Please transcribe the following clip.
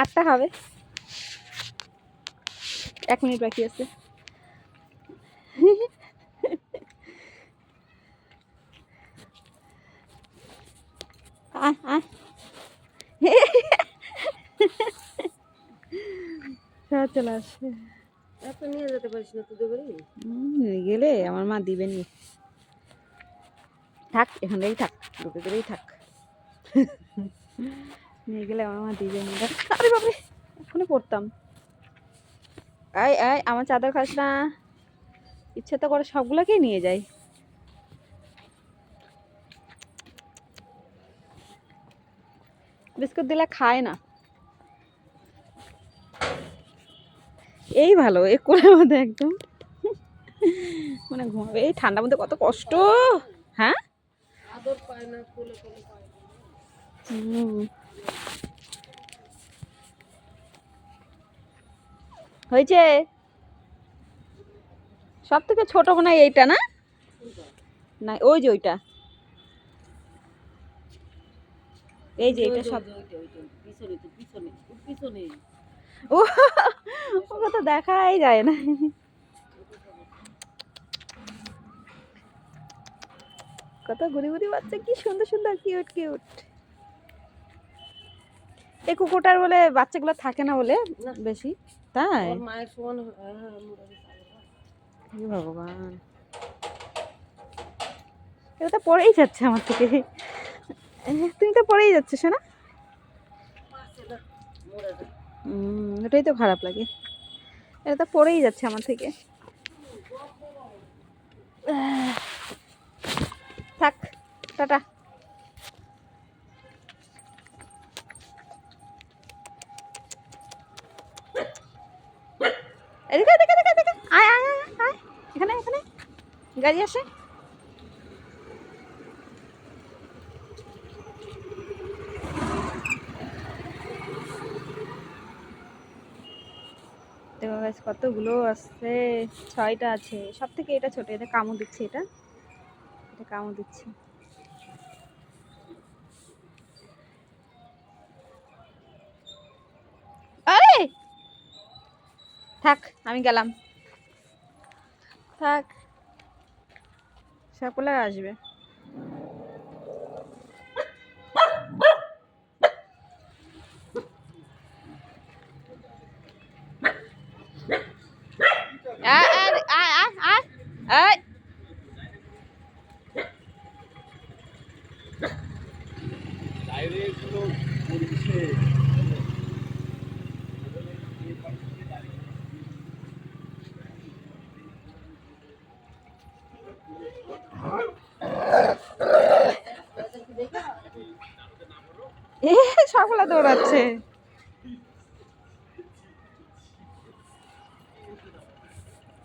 আটটা হবে। এক মিনিট বাকি আছে। সব চলে নিয়ে যেতে পারিস না নিয়ে গেলে আমার মা দিবেন থাক এখানেই থাক দুটো গেলেই থাক। নিয়ে গেলে আমার মা নি আরে বাবা ওখানে পড়তাম। আয় আয়, আমার চাদর খাস না। ইচ্ছে তো করে সবগুলোকেই নিয়ে যাই। বিস্কুট দিলে খায় না। এই ভালো এ কোলের মধ্যে একদম। মানে ঘুমাবে। এই ঠান্ডার মধ্যে কত কষ্ট। হ্যাঁ? আদর পায় না, কোলে কোলে পায়। হয়েছে? সব থেকে ছোট মনে হয় এইটা, না? না, ওই যে ওইটা। এই যে এটা সব ও তো দেখাই যায় না। কত ঘুরি ঘুরি বাচ্চা, কি সুন্দর সুন্দর কিউট কিউট এই কুকুরটার বলে বাচ্চাগুলো থাকে না বলে বেশি তাই? মায়ের হয়, ভগবান। এটা তো পড়েই যাচ্ছে আমার থেকে। তুমি তো পড়েই যাচ্ছে শোনা এটাই তো খারাপ লাগে। এটা তো পড়েই যাচ্ছে আমার থেকে। থাক টাটা। এদিকে এদিকে এদিকে এদিকে। আয় আয় আয় আয়। এখানে এখানে। গাড়ি আসে। কতগুলো আসছে ছয়টা আছে। সব থেকে এটা ছোট, এটা কামড় দিচ্ছে, এটা? এটা কামড় দিচ্ছে আরে থাক আমি গেলাম। থাক। সকলে আসবে। আয় আয় আয় আয় আয় এ সকলে দৌড়াচ্ছে।